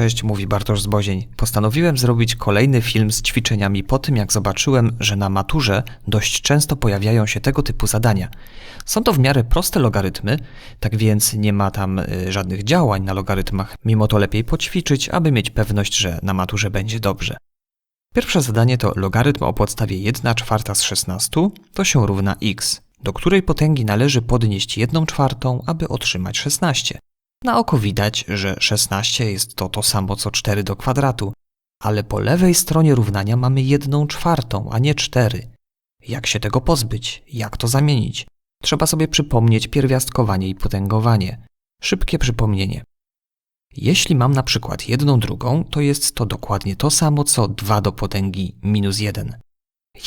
Cześć, mówi Bartosz Zbozień. Postanowiłem zrobić kolejny film z ćwiczeniami po tym, jak zobaczyłem, że na maturze dość często pojawiają się tego typu zadania. Są to w miarę proste logarytmy, tak więc nie ma tam y, żadnych działań na logarytmach. Mimo to lepiej poćwiczyć, aby mieć pewność, że na maturze będzie dobrze. Pierwsze zadanie to logarytm o podstawie 1 czwarta z 16 to się równa x, do której potęgi należy podnieść 1 czwartą, aby otrzymać 16. Na oko widać, że 16 jest to to samo co 4 do kwadratu, ale po lewej stronie równania mamy 1 czwartą, a nie 4. Jak się tego pozbyć? Jak to zamienić? Trzeba sobie przypomnieć pierwiastkowanie i potęgowanie. Szybkie przypomnienie. Jeśli mam na przykład jedną drugą, to jest to dokładnie to samo co 2 do potęgi minus 1.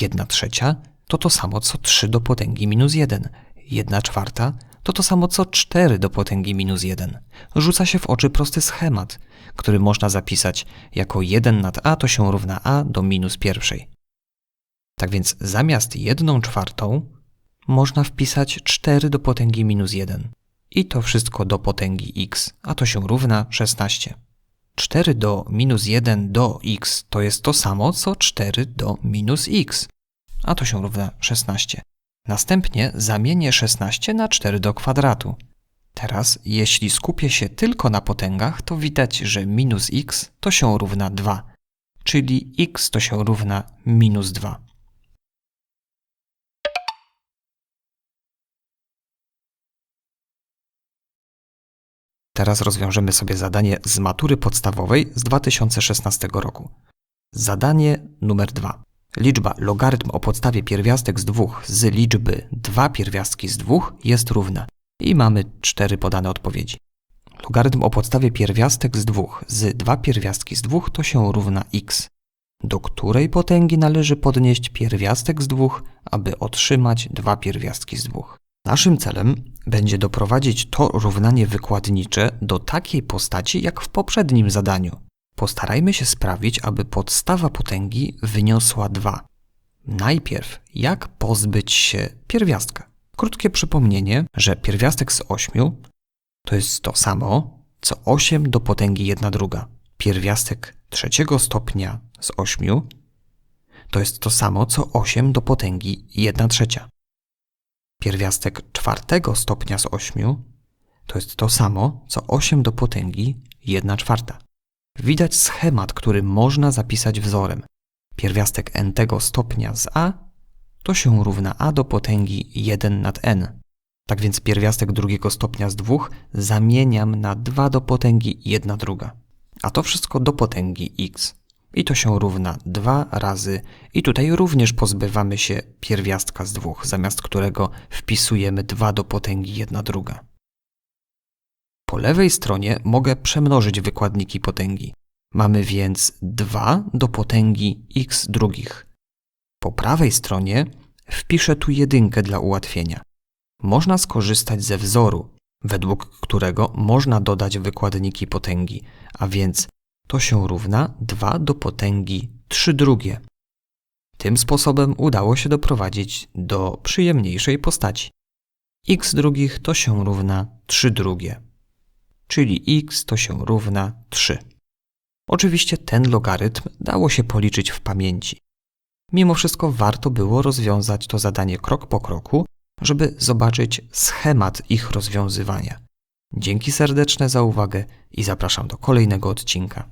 1 trzecia to to samo co 3 do potęgi minus 1. 1 czwarta to to samo co 4 do potęgi minus 1. Rzuca się w oczy prosty schemat, który można zapisać jako 1 nad a to się równa a do minus pierwszej. Tak więc zamiast 1 czwartą można wpisać 4 do potęgi minus 1. I to wszystko do potęgi x, a to się równa 16. 4 do minus 1 do x to jest to samo co 4 do minus x, a to się równa 16. Następnie zamienię 16 na 4 do kwadratu. Teraz, jeśli skupię się tylko na potęgach, to widać, że minus x to się równa 2, czyli x to się równa minus 2. Teraz rozwiążemy sobie zadanie z matury podstawowej z 2016 roku. Zadanie numer 2. Liczba logarytm o podstawie pierwiastek z dwóch z liczby 2 pierwiastki z dwóch jest równa. I mamy cztery podane odpowiedzi. Logarytm o podstawie pierwiastek z dwóch z 2 pierwiastki z dwóch to się równa x, do której potęgi należy podnieść pierwiastek z dwóch, aby otrzymać dwa pierwiastki z dwóch. Naszym celem będzie doprowadzić to równanie wykładnicze do takiej postaci jak w poprzednim zadaniu. Postarajmy się sprawić, aby podstawa potęgi wyniosła 2. Najpierw, jak pozbyć się pierwiastka? Krótkie przypomnienie, że pierwiastek z 8 to jest to samo, co 8 do potęgi 1 druga. Pierwiastek trzeciego stopnia z 8 to jest to samo, co 8 do potęgi 1 trzecia. Pierwiastek czwartego stopnia z 8 to jest to samo, co 8 do potęgi 1 czwarta. Widać schemat, który można zapisać wzorem. Pierwiastek n tego stopnia z a to się równa a do potęgi 1 nad n. Tak więc pierwiastek drugiego stopnia z 2 zamieniam na 2 do potęgi 1 druga. A to wszystko do potęgi x. I to się równa 2 razy. I tutaj również pozbywamy się pierwiastka z 2, zamiast którego wpisujemy 2 do potęgi 1 druga. Po lewej stronie mogę przemnożyć wykładniki potęgi. Mamy więc 2 do potęgi x drugich. Po prawej stronie wpiszę tu jedynkę dla ułatwienia. Można skorzystać ze wzoru, według którego można dodać wykładniki potęgi, a więc to się równa 2 do potęgi 3 drugie. Tym sposobem udało się doprowadzić do przyjemniejszej postaci. x drugich to się równa 3 drugie czyli x to się równa 3. Oczywiście ten logarytm dało się policzyć w pamięci. Mimo wszystko warto było rozwiązać to zadanie krok po kroku, żeby zobaczyć schemat ich rozwiązywania. Dzięki serdeczne za uwagę i zapraszam do kolejnego odcinka.